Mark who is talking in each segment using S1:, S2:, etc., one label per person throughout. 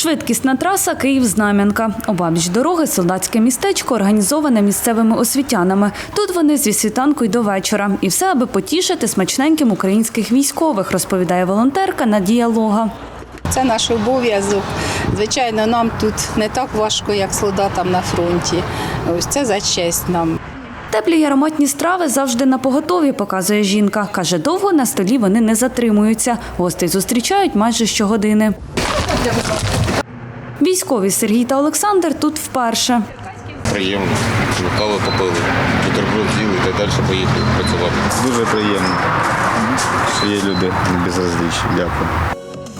S1: Швидкісна траса Київ-Знам'янка. Обабіч дороги солдатське містечко організоване місцевими освітянами. Тут вони зі світанку й до вечора. І все, аби потішити смачненьким українських військових, розповідає волонтерка Надія Лога.
S2: Це наш обов'язок. Звичайно, нам тут не так важко, як солдатам на фронті. Ось це за честь нам.
S1: Теплі й ароматні страви завжди на поготові, показує жінка. Каже, довго на столі вони не затримуються. Гостей зустрічають майже щогодини. Військові Сергій та Олександр тут вперше.
S3: Приємно. Каву попили, бутерброд з'їли та далі поїхали працювати.
S4: Дуже приємно, що є люди безразлічні. Дякую.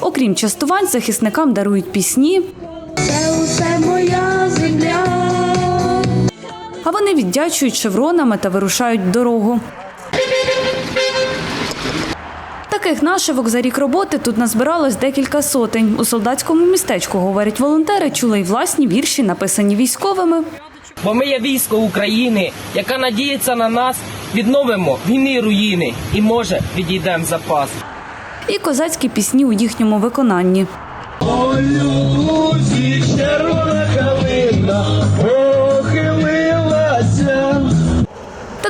S1: Окрім частувань, захисникам дарують пісні,
S5: Це усе моя земля.
S1: а вони віддячують шевронами та вирушають дорогу. Таких нашивок за рік роботи тут назбиралось декілька сотень. У солдатському містечку, говорять волонтери, чули й власні вірші, написані військовими.
S6: Бо ми є військо України, яка надіється на нас, відновимо війни руїни і може відійдемо запас.
S1: І козацькі пісні у їхньому виконанні.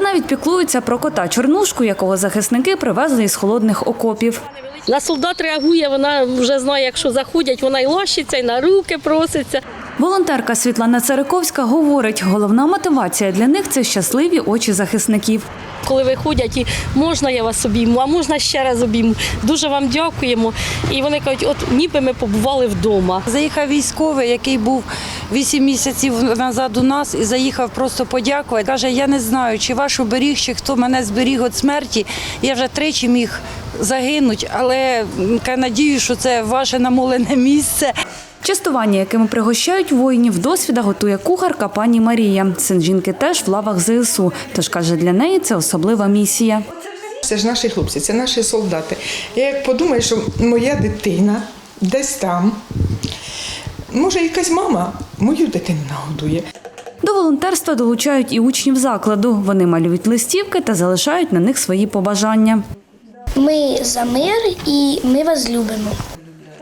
S1: Навіть піклуються про кота Чорнушку, якого захисники привезли із холодних окопів.
S7: На солдат реагує, вона вже знає, якщо заходять, вона й лощиться, і на руки проситься.
S1: Волонтерка Світлана Цариковська говорить, головна мотивація для них це щасливі очі захисників.
S7: Коли виходять, і можна я вас обійму, а можна ще раз обійму. Дуже вам дякуємо. І вони кажуть, от ніби ми побували вдома.
S8: Заїхав військовий, який був 8 місяців назад у нас, і заїхав просто подякувати. Каже, я не знаю, чи ваш оберіг, чи хто мене зберіг від смерті. Я вже тричі міг загинути, але надію, що це ваше намолене місце.
S1: Частування, якими пригощають воїнів, досвіда готує кухарка пані Марія. Син жінки теж в лавах ЗСУ. Тож каже, для неї це особлива місія.
S9: Це ж наші хлопці, це наші солдати. Я як подумаю, що моя дитина десь там, може, якась мама мою дитину нагодує.
S1: До волонтерства долучають і учнів закладу. Вони малюють листівки та залишають на них свої побажання.
S5: Ми за мир і ми вас любимо.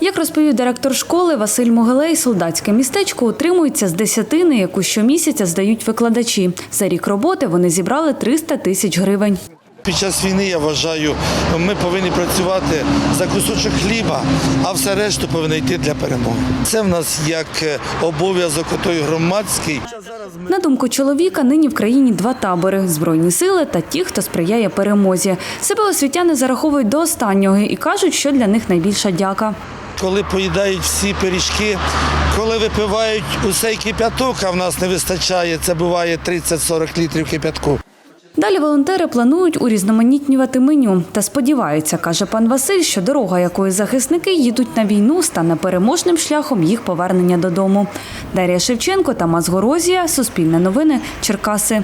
S1: Як розповів директор школи Василь Могилей, солдатське містечко утримується з десятини, яку щомісяця здають викладачі. За рік роботи вони зібрали 300 тисяч гривень.
S10: Під час війни я вважаю, ми повинні працювати за кусочок хліба, а все решту повинно йти для перемоги. Це в нас як е, обов'язок той громадський.
S1: На думку чоловіка, нині в країні два табори збройні сили та ті, хто сприяє перемозі. Себе освітяни зараховують до останнього і кажуть, що для них найбільша дяка.
S10: Коли поїдають всі пиріжки, коли випивають усей кип'яток, а в нас не вистачає, це буває 30-40 літрів кип'ятку.
S1: Далі волонтери планують урізноманітнювати меню та сподіваються, каже пан Василь, що дорога, якою захисники їдуть на війну, стане переможним шляхом їх повернення додому. Дар'я Шевченко, Тамас Горозія, Суспільне новини, Черкаси.